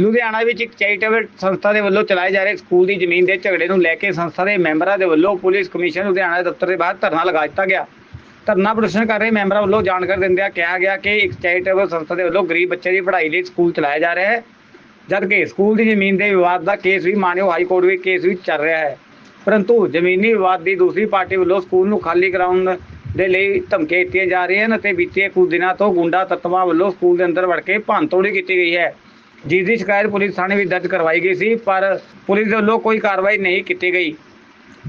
ਲੁਧਿਆਣਾ ਵਿੱਚ ਇੱਕ ਚੈਰੀਟੇਬਲ ਸੰਸਥਾ ਦੇ ਵੱਲੋਂ ਚਲਾਏ ਜਾ ਰਹੇ ਸਕੂਲ ਦੀ ਜ਼ਮੀਨ ਦੇ ਝਗੜੇ ਨੂੰ ਲੈ ਕੇ ਸੰਸਥਾ ਦੇ ਮੈਂਬਰਾਂ ਦੇ ਵੱਲੋਂ ਪੁਲਿਸ ਕਮਿਸ਼ਨ ਲੁਧਿਆਣਾ ਦੇ ਦਫ਼ਤਰ ਦੇ ਬਾਹਰ ਧਰਨਾ ਲਗਾ ਦਿੱਤਾ ਗਿਆ। ਧਰਨਾ ਪ੍ਰਦਰਸ਼ਨ ਕਰ ਰਹੇ ਮੈਂਬਰਾਂ ਵੱਲੋਂ ਜਾਣਕਾਰੀ ਦਿੰਦਿਆਂ ਕਿਹਾ ਗਿਆ ਕਿ ਇੱਕ ਚੈਰੀਟੇਬਲ ਸੰਸਥਾ ਦੇ ਵੱਲੋਂ ਗਰੀਬ ਬੱਚੇ ਦੀ ਪੜ੍ਹਾਈ ਲਈ ਸਕੂਲ ਚਲਾਇਆ ਜਾ ਰਿਹਾ ਹੈ, ਜਦਕਿ ਸਕੂਲ ਦੀ ਜ਼ਮੀਨ ਦੇ ਵਿਵਾਦ ਦਾ ਕੇਸ ਵੀ ਮਾਨਿਓ ਹਾਈ ਕੋਰਟ ਵਿੱਚ ਕੇਸ ਵੀ ਚੱਲ ਰਿਹਾ ਹੈ। ਪਰੰਤੂ ਜ਼ਮੀਨੀ ਵਿਵਾਦ ਦੀ ਦੂਸਰੀ ਪਾਰਟੀ ਵੱਲੋਂ ਸਕੂਲ ਨੂੰ ਖਾਲੀ ਕਰਾਉਣ ਦੇ ਲਈ ਧਮਕੀਆਂ ਦਿੱਤੀਆਂ ਜਾ ਰਹੀਆਂ ਹਨ ਅਤੇ ਬੀਤੇ ਕੁਝ ਦਿਨਾਂ ਤੋਂ ਗੁੰਡਾ ਤੱਤਵਾਂ ਵੱਲੋਂ ਸਕੂਲ ਦੇ ਅੰਦਰ ਵੜ ਕੇ ਭੰਨਤੋੜੀ ਕੀਤੀ ਗਈ ਹੈ। ਜਿਸ ਦੀ ਸ਼ਿਕਾਇਤ ਪੁਲਿਸ ਥਾਣੇ ਵਿੱਚ ਦਰਜ ਕਰਵਾਈ ਗਈ ਸੀ, ਪਰ ਪੁਲਿਸ ਵੱਲੋਂ ਕੋਈ ਕਾਰਵਾਈ ਨਹੀਂ ਕੀਤੀ ਗਈ।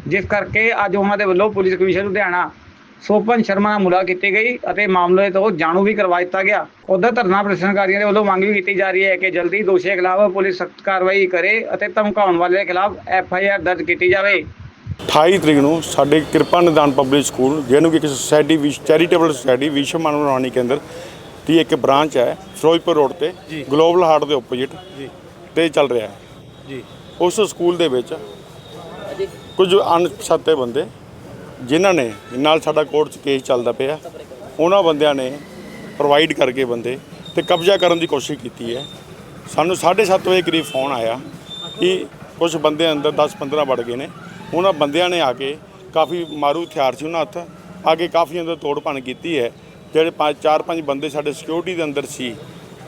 ਜਿਸ ਕਰਕੇ ਅੱਜ ਉਹਨਾਂ ਦੇ ਵੱਲੋਂ ਪੁਲਿਸ ਕਮਿਸ਼ਨ ਲੁਧਿਆਣਾ ਸੋਪਨ ਸ਼ਰਮਾ ਨਾਲ ਮੁਲਾਕਾਤ ਕੀਤੀ ਗਈ ਅਤੇ ਮਾਮਲੇ ਤੋਂ ਜਾਣੂ ਵੀ ਕਰਵਾ ਦਿੱਤਾ ਗਿਆ। ਉਧਰ ਧਰਨਾ ਪ੍ਰਦਰਸ਼ਨਕਾਰੀਆਂ ਦੇ ਵੱਲੋਂ ਮੰਗ ਵੀ ਕੀਤੀ ਜਾ ਰਹੀ ਹੈ ਕਿ ਜਲਦੀ ਦੋਸ਼ੀਆਂ ਖਿਲਾਫ ਪੁਲਿਸ ਸਖਤ ਕਾਰਵਾਈ ਕਰੇ ਅਤੇ ਧਮਕਾਉਣ ਵਾਲਿਆਂ ਖਿਲਾਫ ਐਫ ਆਈ ਆਰ ਦਰਜ ਕੀਤੀ ਜਾਵੇ। 28 ਤਰੀਕ ਨੂੰ ਸਾਡੇ ਕਿਰਪਾ ਨਿਦਾਨ ਪਬਲਿਕ ਸਕੂਲ ਜਿਹਨੂੰ ਕਿ ਇੱਕ ਸੁਸਾਇਟੀ ਵੀ ਚੈਰੀਟੇਬਲ ਸੁਸਾਇਟੀ ਵਿਸ਼ਵ ਮਾਨਵ ਨਿਰਮਾਣੀ ਕੇਂਦਰ ਦੀ ਇੱਕ ਬ੍ਰਾਂਚ ਹੈ ਫਿਰੋਜ਼ਪੁਰ ਰੋਡ ਤੇ ਗਲੋਬਲ ਹਾਰਟ ਦੇ ਆਪੋਜ਼ਿਟ ਤੇ ਚੱਲ ਰਿਹਾ ਹੈ। ਜੀ। ਉਸ ਸਕੂਲ ਦੇ ਵਿੱਚ ਕੁਝ ਅਣਪਛਾਤੇ ਬੰਦੇ ਜਿਨ੍ਹਾਂ ਨੇ ਨਾਲ ਸਾਡਾ ਕੋਰਟ 'ਚ ਕੇਸ ਚੱਲਦਾ ਪਿਆ ਉਹਨਾਂ ਬੰਦਿਆਂ ਨੇ ਪ੍ਰੋਵਾਈਡ ਕਰਕੇ ਬੰਦੇ ਤੇ ਕਬਜ਼ਾ ਕਰਨ ਦੀ ਕੋਸ਼ਿਸ਼ ਕੀਤੀ ਹੈ। ਸਾਨੂੰ 7:30 ਵਜੇ ਕਰੀਬ ਫੋਨ ਆਇਆ ਕਿ ਕੁਝ ਬੰਦੇ ਅੰਦਰ 10-15 ਵੜ ਗਏ ਨੇ। ਉਹਨਾਂ ਬੰਦਿਆਂ ਨੇ ਆ ਕੇ ਕਾਫੀ ਮਾਰੂ ਹਥਿਆਰ ਸੀ ਉਹਨਾਂ ਹੱਥ ਆ ਕੇ ਕਾਫੀ ਅੰਦਰ ਤੋੜ ਭੰਨ ਕੀਤੀ ਹੈ। ਜਿਹੜੇ ਪੰਜ ਚਾਰ ਪੰਜ ਬੰਦੇ ਸਾਡੇ ਸਿਕਿਉਰਿਟੀ ਦੇ ਅੰਦਰ ਸੀ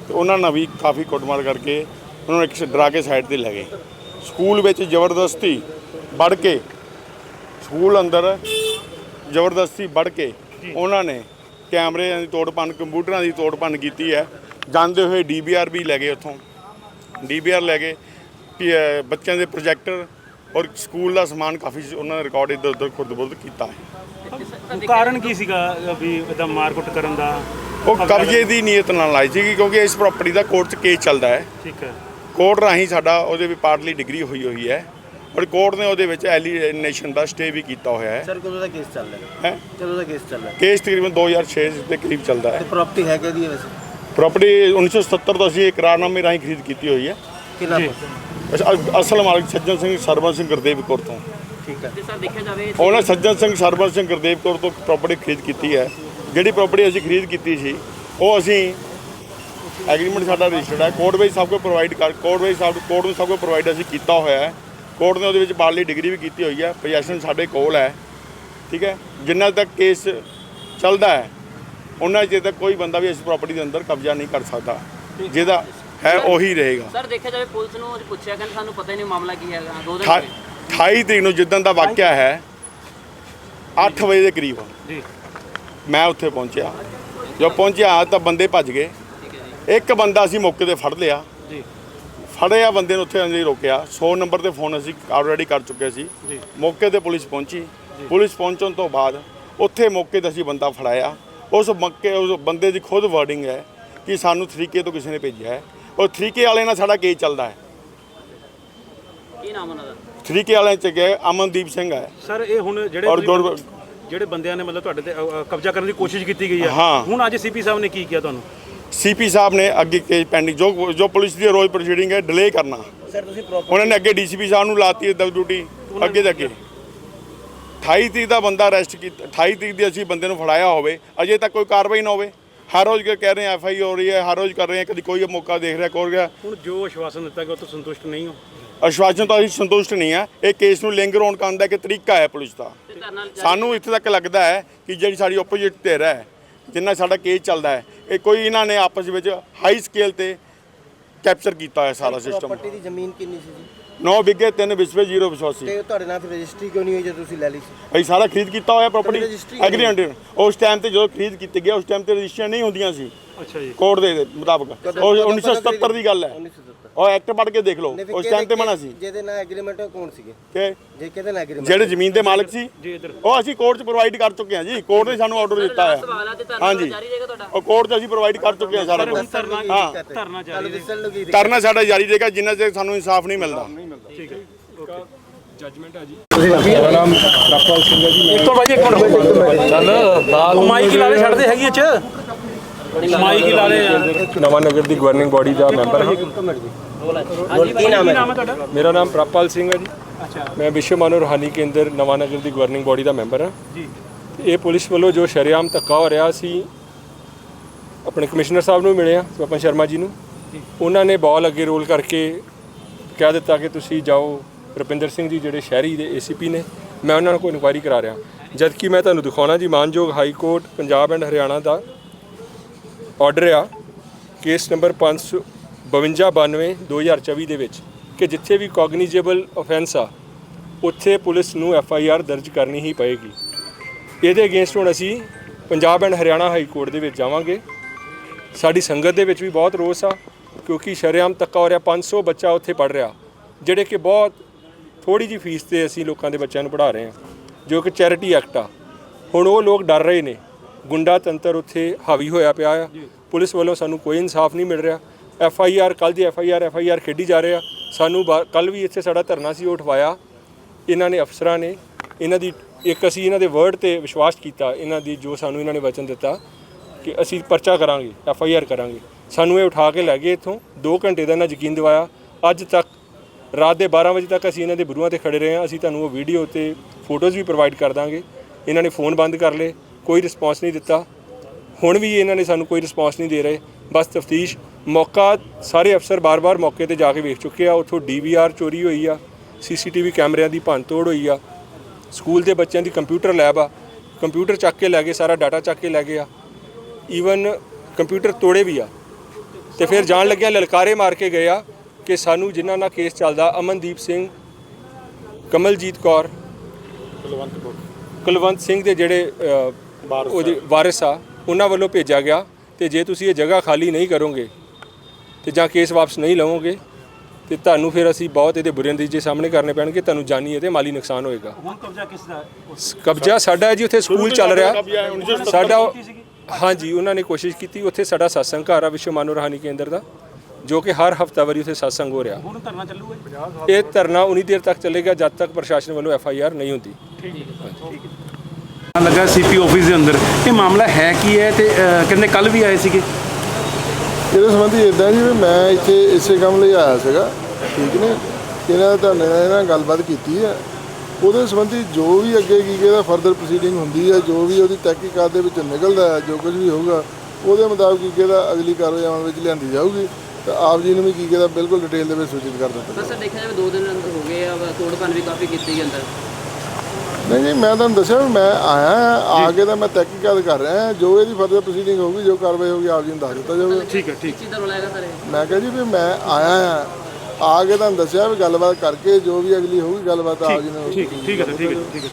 ਤੇ ਉਹਨਾਂ ਨਾਲ ਵੀ ਕਾਫੀ ਕੁੱਟਮਾਰ ਕਰਕੇ ਉਹਨਾਂ ਨੂੰ ਇੱਕ ਡਰਾ ਕੇ ਸਾਈਡ ਤੇ ਲੈ ਗਏ। ਸਕੂਲ ਵਿੱਚ ਜ਼ਬਰਦਸਤੀ ਵੜ ਕੇ ਸਕੂਲ ਅੰਦਰ ਜ਼ਬਰਦਸਤੀ ਵੜ ਕੇ ਉਹਨਾਂ ਨੇ ਕੈਮਰਿਆਂ ਦੀ ਤੋੜ ਭੰਨ ਕੰਪਿਊਟਰਾਂ ਦੀ ਤੋੜ ਭੰਨ ਕੀਤੀ ਹੈ। ਜਾਂਦੇ ਹੋਏ ਡੀਬੀਆਰ ਵੀ ਲੈ ਗਏ ਉੱਥੋਂ। ਡੀਬੀਆਰ ਲੈ ਗਏ ਬੱਚਿਆਂ ਦੇ ਪ੍ਰੋਜੈਕਟਰ ਔਰ ਸਕੂਲ ਦਾ ਸਮਾਨ ਕਾਫੀ ਉਹਨਾਂ ਨੇ ਰਿਕਾਰਡ ਇੱਧਰ ਉੱਧਰ ਖੁਰਦ-ਬੁਰਦ ਕੀਤਾ ਹੈ। ਕਾਰਨ ਕੀ ਸੀਗਾ ਵੀ ਇਹਦਾ ਮਾਰਕੁੱਟ ਕਰਨ ਦਾ? ਉਹ ਕਬਜ਼ੇ ਦੀ ਨੀਅਤ ਨਾਲ ਲਾਈ ਸੀ ਕਿਉਂਕਿ ਇਸ ਪ੍ਰਾਪਰਟੀ ਦਾ ਕੋਰਟ 'ਚ ਕੇਸ ਚੱਲਦਾ ਹੈ। ਠੀਕ ਹੈ। ਕੋਰਟ ਰਾਹੀਂ ਸਾਡਾ ਉਹਦੇ ਵੀ ਪਾਰਟਲੀ ਡਿਗਰੀ ਹੋਈ ਹੋਈ ਹੈ ਔਰ ਕੋਰਟ ਨੇ ਉਹਦੇ ਵਿੱਚ ਐਲੀਨੇਸ਼ਨ ਦਾ ਸਟੇ ਵੀ ਕੀਤਾ ਹੋਇਆ ਹੈ। ਸਰ ਕਦੋਂ ਦਾ ਕੇਸ ਚੱਲ ਰਿਹਾ? ਹੈ? ਕਦੋਂ ਦਾ ਕੇਸ ਚੱਲ ਰਿਹਾ? ਕੇਸ ਤਕਰੀਬਨ 2006 ਦੇ ਕਰੀਬ ਚੱਲਦਾ ਹੈ। ਤੇ ਪ੍ਰਾਪਰਟੀ ਹੈ ਕਿਹਦੀ ਹੈ ਵੈਸੇ? ਪ੍ਰਾਪਰਟੀ 1970 ਤੋਂ ਅਸੀਂ ਇਕਰਾਰਨਾਮੇ ਰਾਹੀਂ ਖਰੀਦ ਕੀਤੀ ਹੋਈ ਹੈ। ਕਿੰਨਾ ਅਸਲ ਮਾਲਕ ਸੱਜਣ ਸਿੰਘ ਸਰਵਨ ਸਿੰਘ ਗੁਰਦੇਵ ਕੌਰ ਤੋਂ। ਠੀਕ ਹੈ। ਤੇ ਸਰ ਦੇਖਿਆ ਜਾਵੇ ਉਹਨਾਂ ਸੱਜਣ ਸਿੰਘ ਸਰਵਨ ਸਿੰਘ ਗੁਰਦੇਵ ਕੌਰ ਤੋਂ ਪ੍ਰਾਪਰਟੀ ਖਰੀਦ ਕੀਤੀ ਹੈ। ਜਿਹੜੀ ਪ੍ਰਾਪਰਟੀ ਅਸੀਂ ਖਰੀਦ ਕੀਤੀ ਸੀ ਉਹ ਅਸੀਂ ਐਗਰੀਮੈਂਟ ਸਾਡਾ ਰਜਿਸਟਰਡ ਹੈ। ਕੋਰਟ ਵਿੱਚ ਸਭ ਕੁਝ ਪ੍ਰੋਵਾਈਡ ਕਰ ਕੋਰਟ ਵਿੱਚ ਸਭ ਕੋਰਟ ਨੂੰ ਸਭ ਕੁਝ ਪ੍ਰੋਵਾਈਡ ਅਸੀਂ ਕੀਤਾ ਹੋਇਆ ਹੈ। ਕੋਰਟ ਨੇ ਉਹਦੇ ਵਿੱਚ ਬਾਰਲੀ ਡਿਗਰੀ ਵੀ ਕੀਤੀ ਹੋਈ ਹੈ। ਪੋਜੈਸ਼ਨ ਸਾਡੇ ਕੋਲ ਹੈ। ਠੀਕ ਹੈ? ਜਿੰਨਾ ਤੱਕ ਕੇਸ ਚੱਲਦਾ ਹੈ ਉਹਨਾਂ ਚਿਰ ਤੱਕ ਕੋਈ ਬੰਦਾ ਵੀ ਇਸ ਪ੍ਰਾਪਰਟੀ ਦੇ ਅੰਦਰ ਕਬਜ਼ਾ ਨਹੀਂ ਕਰ ਸਕਦਾ। ਜਿਹਦਾ ਹੈ ਉਹੀ ਰਹੇਗਾ। ਸਰ ਦੇਖਿਆ ਜਾਵੇ ਪੁਲਿਸ ਨੂੰ ਅਸੀਂ ਪੁੱਛਿਆ ਕਹਿੰਦੇ ਸਾਨੂੰ ਪਤਾ ਹੀ ਨਹੀਂ ਮਾਮਲਾ ਕੀ ਹੈਗਾ। ਦੋ ਦਿਨ। 28 ਤਰੀਕ ਨੂੰ ਜਿੱਦਣ ਦਾ ਵਾਕਿਆ ਹੈ 8 ਵਜੇ ਦੇ ਕਰੀਬ ਜੀ। ਮੈਂ ਉੱਥੇ ਪਹੁੰਚਿਆ। ਜਦੋਂ ਪਹੁੰਚਿਆ ਤਾਂ ਬੰਦੇ ਭੱਜ ਗਏ। ਇੱਕ ਬੰਦਾ ਅਸੀਂ ਮੌਕੇ ਤੇ ਫੜ ਲਿਆ। ਜੀ। ਫੜਿਆ ਬੰਦੇ ਨੂੰ ਉੱਥੇ ਅੰਦਰ ਰੋਕਿਆ। 100 ਨੰਬਰ ਤੇ ਫੋਨ ਅਸੀਂ ਆਲਰੇਡੀ ਕਰ ਚੁੱਕੇ ਸੀ। ਜੀ। ਮੌਕੇ ਤੇ ਪੁਲਿਸ ਪਹੁੰਚੀ। ਪੁਲਿਸ ਪਹੁੰਚਣ ਤੋਂ ਬਾਅਦ ਉੱਥੇ ਮੌਕੇ ਤੇ ਅਸੀਂ ਬੰਦਾ ਫੜਾਇਆ। ਉਸ ਮੌਕੇ ਉਸ ਬੰਦੇ ਦੀ ਖੁਦ ਵਰਡਿੰਗ ਹੈ ਕਿ ਸਾਨੂੰ ਤਰੀਕੇ ਤੋਂ ਕਿਸੇ ਨੇ ਭੇਜਿਆ ਹੈ। ਉਹ ਤਰੀਕੇ ਵਾਲੇ ਨਾਲ ਸਾਡਾ ਕੇਸ ਚੱਲਦਾ ਹੈ। ਕੀ ਨਾਮ ਉਹਨਾਂ ਦਾ? ਤਰੀਕੇ ਵਾਲੇ ਚ ਗਏ ਅਮਨਦੀਪ ਸਿੰਘ ਹੈ। ਸਰ ਇਹ ਹੁਣ ਜਿਹੜੇ ਔਰ ਤੁਸੀਂ- ਗੁਰ- ਜਿਹੜੇ ਬੰਦਿਆਂ ਨੇ ਮਤਲਬ ਤੁਹਾਡੇ ਤੇ ਅ, ਅ, ਕਬਜ਼ਾ ਕਰਨ ਦੀ ਕੋਸ਼ਿਸ਼ ਕੀਤੀ ਗਈ ਹੈ। ਹਾਂ। ਹੁਣ ਅੱਜ ਸੀਪੀ ਸਾਹਿਬ ਨੇ ਕੀ ਕਿਹਾ ਤੁਹਾਨੂੰ? ਸੀਪੀ ਸਾਹਿਬ ਨੇ ਅੱਗੇ ਕੇਸ ਪੈਂਡਿੰਗ ਜੋ ਜੋ ਪੁਲਿਸ ਦੀ ਰੋਜ਼ ਪ੍ਰੋਸੀਡਿੰਗ ਹੈ ਡਿਲੇ ਕਰਨਾ। ਸਰ ਤੁਸੀਂ ਪ੍ਰਾਪਰਟੀ ਉਹਨਾਂ ਨੇ ਅੱਗੇ ਡੀਸੀਪੀ ਸਾਹਿਬ ਨੂੰ ਲਾਤੀ ਹੈ ਦਬ ਡਿਊਟੀ ਅੱਗੇ ਦੇ ਅੱਗੇ 28 ਤਰੀਕ ਦਾ ਬੰਦਾ ਅਰੈਸਟ ਕੀਤਾ 28 ਤਰੀਕ ਦੀ ਅਸੀਂ ਬੰਦੇ ਨੂੰ ਫੜਾਇਆ ਹੋਵੇ ਅਜੇ ਤੱਕ ਕੋਈ ਕਾਰਵਾਈ ਨਾ ਹੋਵੇ। ਹਰ ਰੋਜ਼ ਕਹਿ ਰਹੇ ਐਫ ਆਈ ਹੋ ਰਹੀ ਹੈ ਹਰ ਰੋਜ਼ ਕਰ ਰਹੇ ਹਾਂ ਕਦੀ ਕੋਈ ਮੌਕਾ ਦੇਖ ਰਿਹਾ ਕੋਈ ਗਿਆ। ਹੁਣ ਜੋ ਆਸ਼ਵਾਸਨ ਦਿੱਤਾ ਗਿਆ ਉਹ ਤੋਂ ਸੰਤੁਸ਼ਟ ਨਹੀਂ ਹੋ। ਅਸ਼ਵਾਸਨ ਤੋਂ ਅਸੀਂ ਸੰਤੁਸ਼ਟ ਨਹੀਂ ਆ ਇਹ ਕੇਸ ਨੂੰ ਲਿੰਗਰ ਹੋਣ ਕਰਨ ਦਾ ਇੱਕ ਤਰੀਕਾ ਹੈ ਪੁਲਿਸ ਦਾ। ਸਾਨੂੰ ਇੱਥੇ ਤੱਕ ਲੱਗਦਾ ਹੈ ਕਿ ਜਿਹੜੀ ਸਾਡੀ ਆਪੋਜੀਟ ਧਿਰ ਹੈ ਜਿੰਨਾ ਸਾਡਾ ਕੇਸ ਚੱਲਦਾ ਹੈ ਇਹ ਕੋਈ ਇਹਨਾਂ ਨੇ ਆਪਸ ਵਿੱਚ ਹਾਈ ਸਕੇਲ ਤੇ ਕੈਪਚਰ ਕੀਤਾ ਹੈ ਸਾਰਾ ਸਿਸਟਮ ਪ੍ਰਾਪਰਟੀ ਦੀ ਜ਼ਮੀਨ ਕਿੰਨੀ ਸੀ ਜੀ? 9 ਵਿਗੇ 3 ਵਿਸਵੇ 0 ਵਿਸ਼ਵਾਸੀ। ਤੇ ਤੁਹਾਡੇ ਨਾਲ ਫਿਰ ਰਜਿਸਟਰੀ ਕਿਉਂ ਨਹੀਂ ਹੋਈ ਜਦੋਂ ਤੁਸੀਂ ਲੈ ਲਈ ਸੀ? ਅਸੀਂ ਸਾਰਾ ਖਰੀਦ ਕੀਤਾ ਹੋਇਆ ਪ੍ਰਾਪਰਟੀ ਐਗਰੀਮੈਂਟ ਉਸ ਟਾਈਮ ਤੇ ਜਦੋਂ ਖਰੀਦ ਕੀਤੀ ਗਿਆ ਉਸ ਟਾਈਮ ਤੇ ਰਜਿਸਟਰੀਆਂ ਨਹੀਂ ਹੁੰਦੀਆਂ ਸੀ। ਅੱਛਾ ਜੀ। ਕੋਰਟ ਦੇ ਮੁਤਾਬਕ। ਉਹ ਕਦੋਂ 1977 ਦੀ ਗੱਲ ਹੈ। 1977 ਉਹ ਐਕਟ ਪੜ੍ਹ ਕੇ ਦੇਖ ਲਓ। ਉਸ ਟਾਈਮ ਤੇ ਮਨਾ ਸੀ। ਜਿਹਦੇ ਨਾਲ ਐਗਰੀਮੈਂਟ ਹੈ ਕੌਣ ਸੀਗੇ? ਕਿ ਜੇ ਕਿਹਦੇ ਨਾਲ ਐਗਰੀਮੈਂਟ ਜਿਹੜੇ ਜ਼ਮੀਨ ਦੇ ਮਾਲਕ ਸੀ ਜੀ ਇੱਧਰ। ਉਹ ਅਸੀਂ ਕੋਰਟ 'ਚ ਪ੍ਰੋਵਾਈਡ ਕਰ ਚੁੱਕੇ ਹਾਂ ਜੀ। ਕੋਰਟ ਨੇ ਸਾਨੂੰ ਆਰਡਰ ਦਿੱਤਾ ਹੈ। ਆ ਤੇ ਧਰਨਾ ਹਾਂਜੀ। ਜਾਰੀ ਰਹੇਗਾ ਤੁਹਾਡਾ? ਉਹ ਕੋਰਟ 'ਚ ਅਸੀਂ ਪ੍ਰੋਵਾਈਡ ਕਰ ਚੁੱਕੇ ਹਾਂ ਸਾਰਾ ਕੁਝ ਧਰਨਾ ਹਾਂ। ਧਰਨਾ ਜਾਰੀ ਲੱਗੀ ਕਰਨਾ ਸਾਡਾ ਜਾਰੀ ਰਹੇਗਾ ਜਿੰਨਾ ਚਿਰ ਸਾਨੂੰ ਇਨਸਾਫ ਨਹੀਂ ਮਿਲਦਾ। ਠੀਕ ਹੈ। ਇੱਕ ਭਾਈ ਇੱਕ ਮਿੰਟ। ਚੱਲ ਨਾਲ ਮਾਈਕ ਹੀ ਲਾ ਲੈ ਛੱਡਦੇ ਹੈਗੀ ਇਹ ਚ। ਮਾਈਕ ਹੀ ਲਾ ਨਵਾਂ ਨਗਰ ਦੀ ਗਵਰਨਿੰਗ ਬੋਡੀ ਦਾ ਮੈਂਬਰ ਹਾਂ। ਕੀ ਨਾਮ ਕੀ ਹੈ ਨਾਮ ਹੈ ਤੁਹਾਡਾ? ਮੇਰਾ ਨਾਮ ਪ੍ਰਪਾਲ ਸਿੰਘ ਹੈ ਜੀ। ਅੱਛਾ। ਮੈਂ ਵਿਸ਼ਵ ਮਾਨਵ ਰੂਹਾਨੀ ਕੇਂਦਰ ਨਵਾਂ ਨਗਰ ਦੀ ਗਵਰਨਿੰਗ ਬੋਡੀ ਦਾ ਮੈਂਬਰ ਹਾਂ। ਜੀ। ਇਹ ਪੁਲਿਸ ਵੱਲੋਂ ਜੋ ਸ਼ਰੇਆਮ ਧੱਕਾ ਹੋ ਰਿਹਾ ਸੀ ਆਪਣੇ ਕਮਿਸ਼ਨਰ ਸਾਹਿਬ ਨੂੰ ਮਿਲੇ ਆ ਸਵਪਨ ਸ਼ਰਮਾ ਜੀ ਨੂੰ। ਉਹਨਾਂ ਨੇ ਬਾਲ ਅੱਗੇ ਰੋਲ ਕਰਕੇ ਕਹਿ ਦਿੱਤਾ ਕਿ ਤੁਸੀਂ ਜਾਓ ਰੁਪਿੰਦਰ ਸਿੰਘ ਜੀ ਜਿਹੜੇ ਸ਼ਹਿਰੀ ਦੇ ਏਸੀਪੀ ਨੇ ਮੈਂ ਉਹਨਾਂ ਨਾਲ ਕੋਈ ਇਨਕੁਆਇਰੀ ਕਰਾ ਰਿਹਾ। ਜਦ ਕਿ ਮੈਂ ਤੁਹਾਨੂੰ ਦਿਖਾਉਣਾ ਜੀ ਮਾਨਯੋਗ high court Punjab and Haryana the order ਆ ਕੇਸ ਨੰਬਰ 55292 2024 ਦੇ ਵਿੱਚ ਕਿ ਜਿੱਥੇ ਵੀ ਕੋਗਨੀਜੇਬਲ ਆਫੈਂਸ ਆ, ਉੱਥੇ ਪੁਲਿਸ ਨੂੰ ਐਫ ਆਈ ਆਰ ਦਰਜ ਕਰਨੀ ਹੀ ਪਏਗੀ। ਇਹਦੇ ਅਗੇਂਸਟ ਹੁਣ ਅਸੀਂ Punjab and Haryana high court ਦੇ ਵਿੱਚ ਜਾਵਾਂਗੇ। ਸਾਡੀ ਸੰਗਤ ਦੇ ਵਿੱਚ ਵੀ ਬਹੁਤ ਰੋਸ ਆ, ਕਿਉਂਕਿ ਸ਼ਰੇਆਮ ਤੱਕਾ ਹੋ ਰਿਹਾ 500 ਬੱਚਾ ਉੱਥੇ ਪੜ ਰਿਹਾ, ਜਿਹੜੇ ਕਿ ਬਹੁਤ ਥੋੜੀ ਜੀ ਫੀਸ ਤੇ ਅਸੀਂ ਲੋਕਾਂ ਦੇ ਬੱਚਿਆਂ ਨੂੰ ਪੜ੍ਹਾ ਰਹੇ ਹਾਂ, ਜੋ ਕਿ ਚੈਰਿਟੀ ਐਕਟ ਆ। ਹੁਣ ਉਹ ਲੋਕ ਡਰ ਰਹੇ ਨੇ ਗੁੰਡਾ ਤੰਤਰ ਉੱਥੇ ਹਾਵੀ ਹੋਇਆ ਪਿਆ ਆ। ਪੁਲਿਸ ਵੱਲੋਂ ਸਾਨੂੰ ਕੋਈ ਇਨਸਾਫ ਨਹੀਂ ਮਿਲ ਰਿਹਾ। ਐਫ ਆਈ ਆਰ ਕੱਲ ਦੀ F I R F I R ਖੇਡੀ ਜਾ ਰਹੇ। ਸਾਨੂੰ ਕੱਲ ਵੀ ਇੱਥੇ ਸਾਡਾ ਧਰਨਾ ਸੀ ਉਹ ਉਠਵਾਇਆ। ਇਹਨਾਂ ਨੇ ਅਫਸਰਾਂ ਨੇ ਇਹਨਾਂ ਦੀ ਇੱਕ ਅਸੀਂ ਇਹਨਾਂ ਦੇ ਵਰਡ ਤੇ ਵਿਸ਼ਵਾਸ ਕੀਤਾ ਇਹਨਾਂ ਦੀ ਜੋ ਸਾਨੂੰ ਇਹਨਾਂ ਨੇ ਵਚਨ ਦਿੱਤਾ ਕਿ ਅਸੀਂ ਪਰਚਾ ਕਰਾਂਗੇ ਐਫ ਆਈ ਆਰ ਕਰਾਂਗੇ। ਸਾਨੂੰ ਇਹ ਉਠਾ ਕੇ ਲੈ ਗਏ ਇੱਥੋਂ 2 ਘੰਟੇ ਦਾ ਇਹਨਾਂ ਯਕੀਨ ਦਿਵਾਇਆ। ਅੱਜ ਤੱਕ ਰਾਤ ਦੇ 12 ਵਜੇ ਤੱਕ ਅਸੀਂ ਇਹਨਾਂ ਦੇ ਬਰੂਆਂ ਤੇ ਖੜੇ ਰਹੇ ਹਾਂ। ਅਸੀਂ ਤੁਹਾਨੂੰ ਉਹ ਵੀਡੀਓ ਤੇ ਫੋਟੋਜ਼ ਵੀ ਪ੍ਰੋਵਾਈਡ ਕਰ ਦਾਂਗੇ। ਇਹਨਾਂ ਨੇ ਫੋਨ ਬੰਦ ਕਰ ਲਏ। ਕੋਈ ਰਿਸਪੌਂਸ ਨਹੀਂ ਦਿੱਤਾ। ਹੁਣ ਵੀ ਇਹਨਾਂ ਨੇ ਸਾਨੂੰ ਕੋਈ ਰਿਸਪੌਂਸ ਨਹੀਂ ਦੇ ਰਹੇ। ਬਸ ਤਫਤੀਸ਼ ਮੌਕਾ ਸਾਰੇ ਅਫਸਰ ਬਾਰ-ਬਾਰ ਮੌਕੇ ਤੇ ਜਾ ਕੇ ਵੇਖ ਚੁੱਕੇ ਆ। ਉੱਥੋਂ ਡੀਵੀਆਰ ਚੋਰੀ ਹੋਈ ਆ ਸੀਸੀਟੀਵੀ ਕੈਮਰਿਆਂ ਦੀ ਭੰਨਤੋੜ ਹੋਈ ਆ। ਸਕੂਲ ਦੇ ਬੱਚਿਆਂ ਦੀ ਕੰਪਿਊਟਰ ਲੈਬ ਆ। ਕੰਪਿਊਟਰ ਚੱਕ ਕੇ ਲੈ ਗਏ ਸਾਰਾ ਡਾਟਾ ਚੱਕ ਕੇ ਲੈ ਗਏ ਆ। ਈਵਨ ਕੰਪਿਊਟਰ ਤੋੜੇ ਵੀ ਆ। ਤੇ ਫਿਰ ਜਾਣ ਲੱਗਿਆ ਲਲਕਾਰੇ ਮਾਰ ਕੇ ਗਏ ਆ ਕਿ ਸਾਨੂੰ ਜਿਨ੍ਹਾਂ ਨਾਲ ਕੇਸ ਚੱਲਦਾ ਅਮਨਦੀਪ ਸਿੰਘ ਕਮਲਜੀਤ ਕੌਰ ਕੁਲਵੰਤ ਸਿੰਘ ਦੇ ਜਿਹੜੇ ਉਹਦੇ ਵਾਰਿਸ ਆ ਉਹਨਾਂ ਵੱਲੋਂ ਭੇਜਿਆ ਗਿਆ ਤੇ ਜੇ ਤੁਸੀਂ ਇਹ ਜਗ੍ਹਾ ਖਾਲੀ ਨਹੀਂ ਕਰੋਗੇ ਤੇ ਜਾਂ ਕੇਸ ਵਾਪਸ ਨਹੀਂ ਲਵੋਗੇ ਤੇ ਤੁਹਾਨੂੰ ਫਿਰ ਅਸੀਂ ਬਹੁਤ ਇਹਦੇ ਬੁਰੇ ਨਤੀਜੇ ਸਾਹਮਣੇ ਕਰਨੇ ਪੈਣਗੇ ਤੁਹਾਨੂੰ ਜਾਨੀ ਅਤੇ ਮਾਲੀ ਨੁਕਸਾਨ ਹੋਏਗਾ। ਹੁਣ ਕਬਜ਼ਾ ਕਿਸ ਦਾ ਕਬਜ਼ਾ ਸਾਡਾ ਹੈ ਜੀ ਉੱਥੇ ਸਕੂਲ ਚੱਲ ਰਿਹਾ। ਸਾਡਾ ਹਾਂਜੀ ਉਹਨਾਂ ਨੇ ਕੋਸ਼ਿਸ਼ ਕੀਤੀ ਉੱਥੇ ਸਾਡਾ satsang ਘਰ ਆ ਵਿਸ਼ਵ ਮਾਨਵ ਰਹਾਨੀ ਕੇਂਦਰ ਦਾ ਜੋ ਕਿ ਹਰ ਹਫਤਾਵਾਰੀ ਉੱਥੇ satsang ਹੋ ਰਿਹਾ। ਹੁਣ ਧਰਨਾ ਚੱਲੂਗਾ? ਇਹ ਧਰਨਾ ਉਨੀ ਦੇਰ ਤੱਕ ਚੱਲੇਗਾ ਜਦ ਤੱਕ ਪ੍ਰਸ਼ਾਸਨ ਵੱਲੋਂ ਐਫ ਆਈ ਆਰ ਨਹੀਂ ਹੁੰਦੀ। ਲੱਗਾ ਸੀਪੀ ਆਫਿਸ ਦੇ ਅੰਦਰ। ਇਹ ਮਾਮਲਾ ਹੈ ਕੀ ਹੈ ਤੇ ਕਹਿੰਦੇ ਕੱਲ ਵੀ ਆਏ ਸੀਗੇ। ਇਹਦੇ ਸੰਬੰਧੀ ਇਦਾਂ ਜੀ ਮੈਂ ਇੱਥੇ ਇਸੇ ਕੰਮ ਲਈ ਆਇਆ ਸੀਗਾ ਠੀਕ ਨੇ? ਇਹਨਾਂ ਦਾ ਨਾਲ ਇਹਨਾਂ ਗੱਲਬਾਤ ਕੀਤੀ ਹੈ। ਉਹਦੇ ਸੰਬੰਧੀ ਜੋ ਵੀ ਅੱਗੇ ਕੀ ਕਿਹਦਾ ਫਰਦਰ ਪ੍ਰੋਸੀਡਿੰਗ ਹੁੰਦੀ ਹੈ ਜੋ ਵੀ ਉਹਦੀ ਤਹਿਕੀਕਾਤ ਦੇ ਵਿੱਚ ਨਿਕਲਦਾ ਹੈ ਜੋ ਕੁਝ ਵੀ ਹੋਊਗਾ ਉਹਦੇ ਮੁਤਾਬਕ ਕੀ ਕਿਹਦਾ ਅਗਲੀ ਕਾਰਵਾਈ ਵਿੱਚ ਲਿਆਂਦੀ ਜਾਊਗੀ ਤਾਂ ਆਪ ਜੀ ਨੂੰ ਵੀ ਕੀ ਕਿਹਦਾ ਬਿਲਕੁਲ ਡਿਟੇਲ ਦੇ ਵਿੱਚ ਸੂਚਿਤ ਕਰ ਦਿੱਤਾ ਸਰ ਦੇਖਿਆ ਜਾਵੇ ਦੋ ਦਿਨ ਹੋ ਗਏ ਆ ਤੋੜ ਭੰਨ ਵੀ ਕਾਫੀ ਕੀਤੀ ਗਈ ਅੰਦਰ ਨਹੀਂ ਨਹੀਂ ਮੈਂ ਤੁਹਾਨੂੰ ਦੱਸਿਆ ਵੀ ਮੈਂ ਆਇਆ ਹਾਂ, ਆ ਕੇ ਤਾਂ ਮੈਂ ਤਹਿਕੀਕਾਤ ਕਰ ਰਿਹਾ ਹਾਂ। ਜੋ ਇਹਦੀ ਫਰਦਰ ਪ੍ਰੋਸੀਡਿੰਗ ਹੋਊਗੀ ਜੋ ਕਾਰਵਾਈ ਹੋਊਗੀ ਆਪ ਜੀ ਨੂੰ ਦੱਸ ਦਿੱਤਾ ਜਾਊਗਾ। ਠੀਕ ਹੈ ਠੀਕ। ਚੀਜ਼ ਦਾ ਰੋਲਾ ਹੈਗਾ ਸਰ ਇਹ ਮੈਂ ਕਿਹਾ ਜੀ ਵੀ ਮੈਂ ਆਇਆ ਆ ਆ ਕੇ ਤੁਹਾਨੂੰ ਦੱਸਿਆ ਵੀ ਗੱਲਬਾਤ ਕਰਕੇ ਜੋ ਵੀ ਅਗਲੀ ਹੋਊਗੀ ਗੱਲਬਾਤ ਆਪ ਜੀ ਨਾਲ ਠੀਕ ਠੀਕ ਹੈ ਸਰ ਠੀਕ ਹੈ ਠੀਕ ਹੈ।